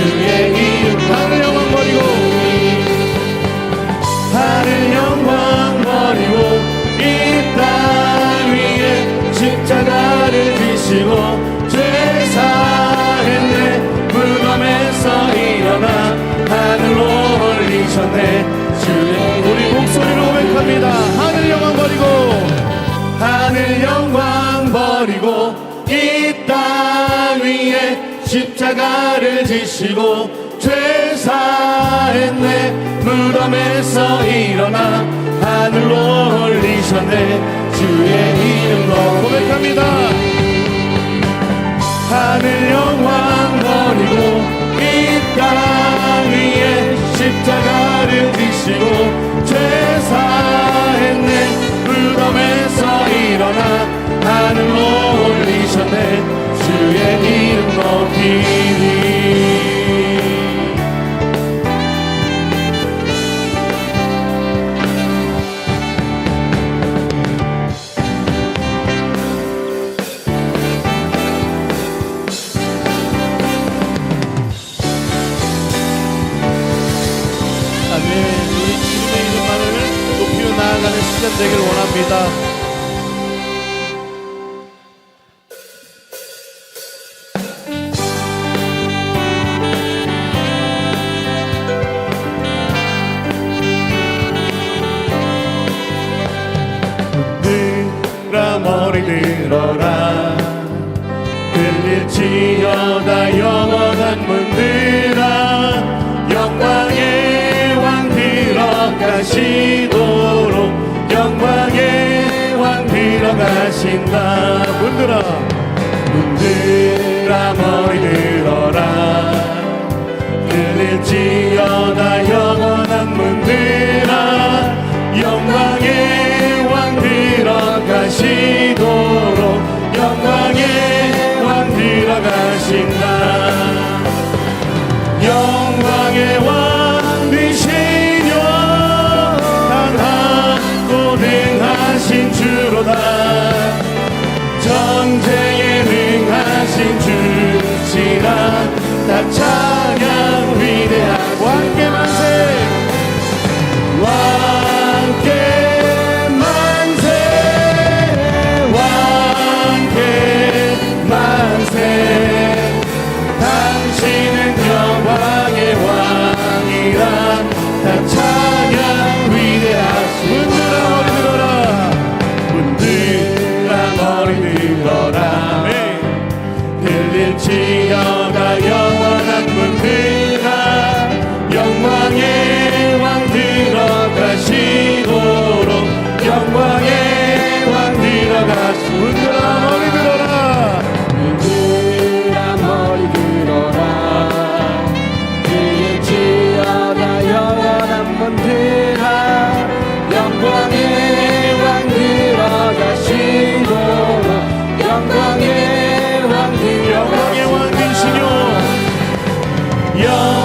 to you. É. 지시고 퇴사했네. 무덤에서 일어나 하늘로 올리셨네. 주의 이름으로 고백합니다. 하늘 영광 버리고 이 땅 위에 십자가를 지시고 퇴사했네. 무덤에서 일어나 하늘로 올리셨네. 주의 이름 높이 지어다 영원한 문들아 영광의 왕 들어가시도록 영광의 왕 들어가신다. 문들아. 문들아 머리 들어라. 그를 지어다 Oh.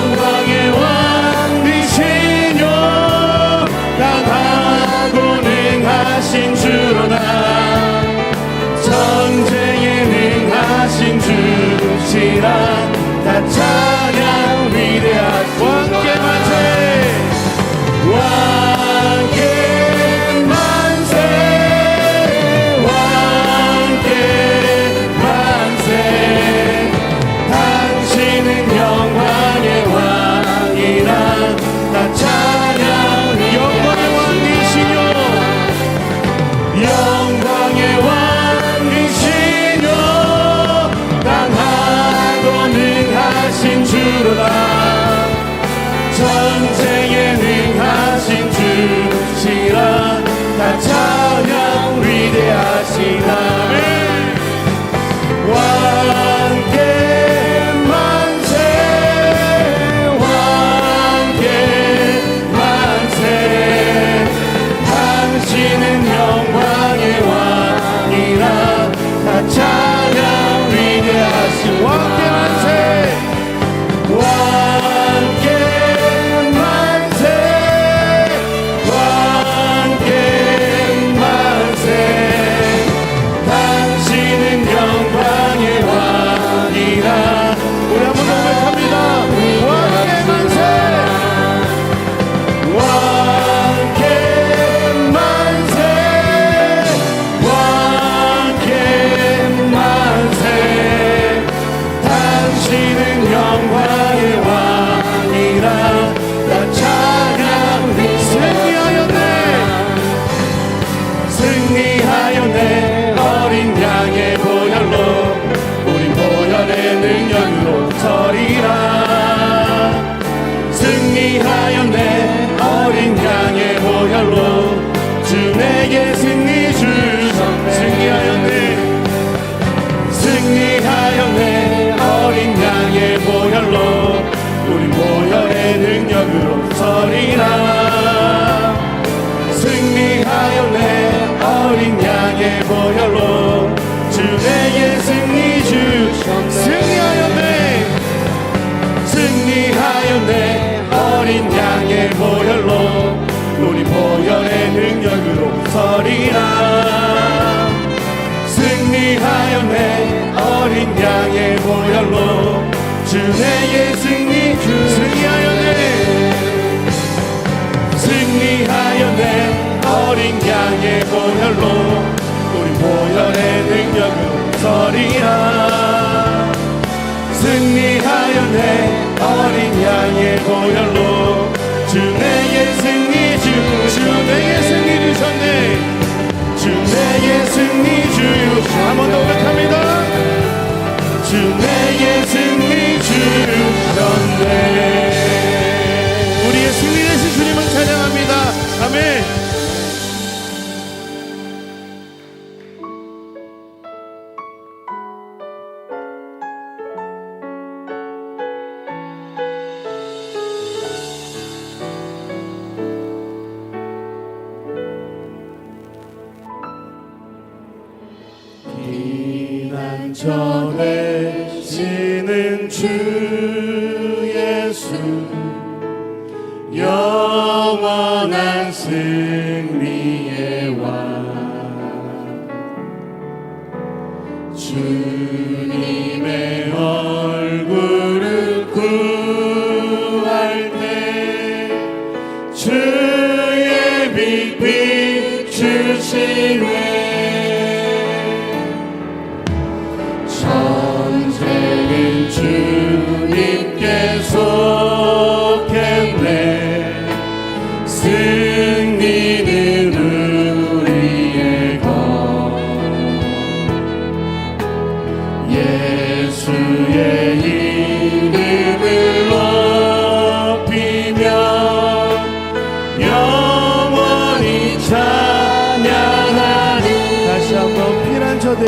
능력은 서리라 승리하여 내 전해지는 주 예수. 영원한 승리의 왕. 주님의 얼굴을 구할 때 주의 빛빛 주시는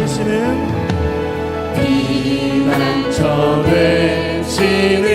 되시는 비난처 되시는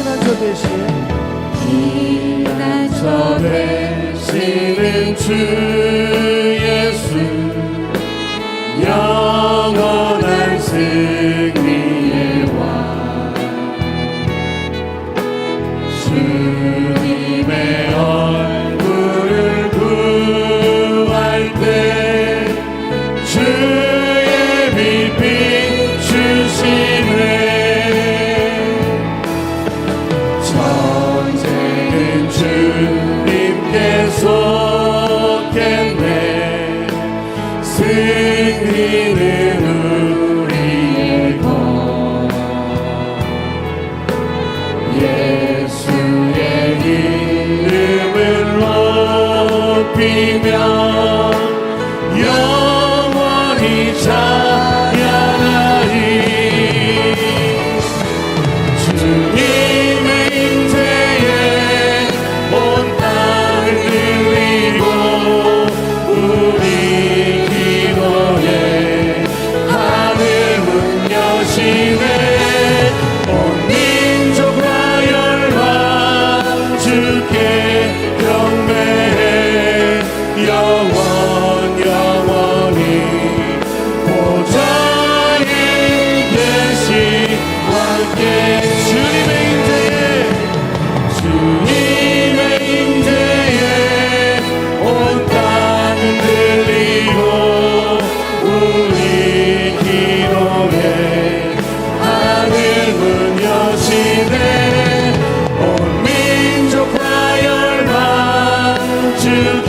피난처 되신 피난처 되시는 주. 높이며 주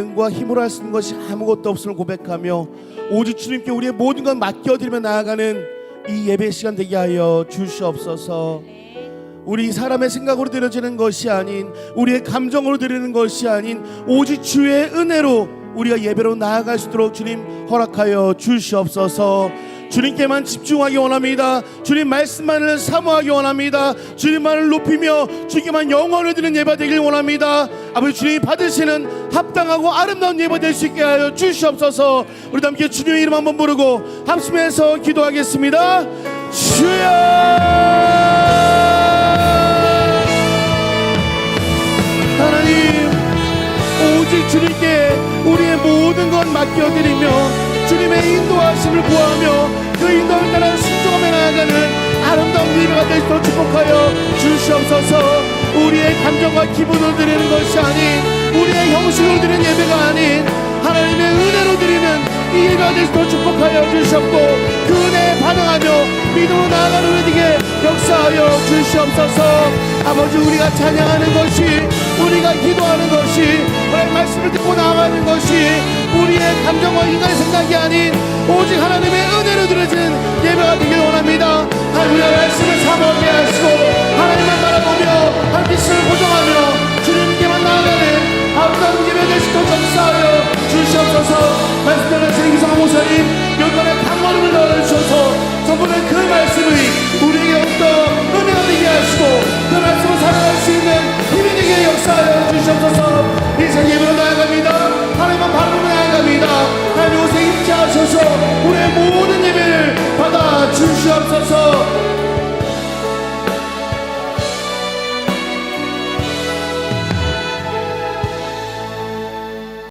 능과 힘으로 할 수 있는 것이 아무것도 없음을 고백하며 오직 주님께 우리의 모든 것 맡겨드리며 나아가는 이 예배 시간 되게 하여 주시옵소서. 우리 사람의 생각으로 드려지는 것이 아닌 우리의 감정으로 드리는 것이 아닌 오직 주의 은혜로 우리가 예배로 나아갈 수 있도록 주님 허락하여 주시옵소서. 주님께만 집중하기 원합니다. 주님 말씀만을 사모하기 원합니다. 주님만을 높이며 주님께만 영원을 드리는 예배 되길 원합니다. 아버지 주님이 받으시는 합당하고 아름다운 예배 될 수 있게 하여 주시옵소서. 우리 함께 주님의 이름 한번 부르고 합심해서 기도하겠습니다. 주여! 하나님 오직 주님께 우리의 모든 것 맡겨드리며 주님의 인도하심을 구하며 그 인도를 따라 순종하며 나아가는 아름다운 예배가 될 수 있도록 축복하여 주시옵소서. 우리의 감정과 기분을 드리는 것이 아닌 우리의 형식으로 드리는 예배가 아닌 하나님의 은혜로 드리는 이 예배가 있도록 축복하여 주시옵고 그 은혜에 반응하며 믿음으로 나아가는 우리에게 역사하여 주시옵소서. 아버지 우리가 찬양하는 것이 우리가 기도하는 것이 말씀을 듣고 나아가는 것이 우리의 감정과 인간의 생각이 아닌 오직 하나님의 은혜로 드려지는 예배가 되길 원합니다. 하나님의 말씀을 사모하게 하시고 하나님만 바라보며 한 빛을 보정하며 주님께만 나아가는 아름다운 예배 있도록 역사하여 주시옵소서. 말씀대로 주님 이상한 목사님 여건에 강건함을 넣어주셔서 저번에 그 말씀이 우리에게 어떤 은혜가 되게 하시고 그 말씀을 살아갈 수 있는 힘이 되게 역사하여 주시옵소서. 이제 예배로 나아갑니다. 하나님만 바라보며 나아갑니다. 하나님 옷에 입자하셔서. 우리의 모든 예배를 받아 주시옵소서